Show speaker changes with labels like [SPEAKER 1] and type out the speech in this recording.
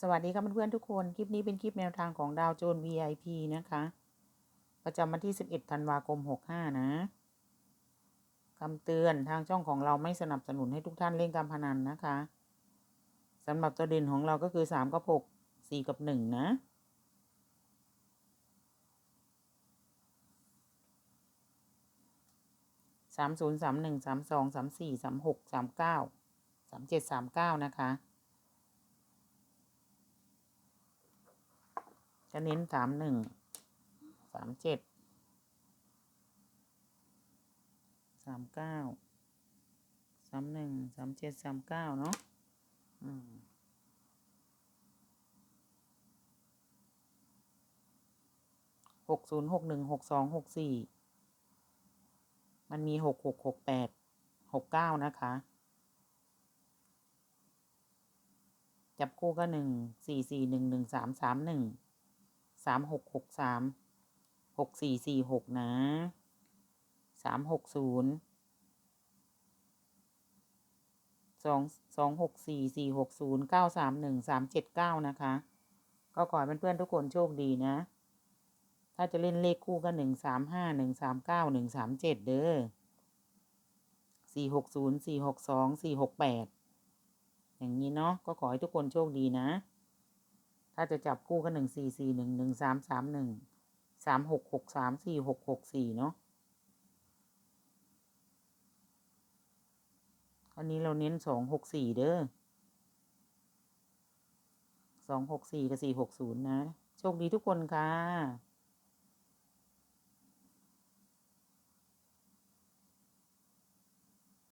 [SPEAKER 1] สวัสดีครับเพื่อนๆทุกคน คลิปนี้เป็นคลิปแนวทางของดาวโจน VIP นะคะ ประจำวันที่ 11 ธันวาคม 65 นะคำเตือนทางช่องของเราไม่สนับสนุนให้ทุกท่านเล่นการพนันนะคะสำหรับตัวเด่นของเราก็คือ 3 กับ 6 4 กับ 1 นะสามศูนย์สามหนึ่งสามสองสามสี่สามหกสามเก้าสามเจ็ดสามเก้านะคะ จะเน้นสามหนึ่งสามเจ็ดสามเก้าสามหนึ่งสามเจ็ดสามเก้าเนาะอืมหกศูนย์หกหนึ่งหกสองหกสี่มันมีหกหกหกแปดหกเก้านะคะ จับคู่ก็หนึ่งสี่สี่หนึ่งหนึ่งสามสามหนึ่ง สามหกหกสามหกสี่สี่หกนะสามหกศูนย์สองสองหกสี่สี่หกศูนย์เก้าสามหนึ่งสามเจ็ดเก้านะคะ ก็ขอให้เพื่อนๆทุกคนโชคดีนะ ถ้าจะเล่นเลขคู่ก็หนึ่งสามห้าหนึ่งสามเก้าหนึ่งสามเจ็ดเด้อสี่หกศูนย์สี่หกสองสี่หกแปดอย่างนี้เนาะก็ขอให้ทุกคนโชคดีนะ ถ้าจะจับคู่ก็หนึ่งสี่สี่หนึ่งหนึ่งสามสามหนึ่งสามหกหกสามสี่หกหกสี่เนาะอันนี้เราเน้นสองหกสี่เด้อสองหกสี่กับสี่หกศูนย์นะ โชคดีทุกคนค่ะ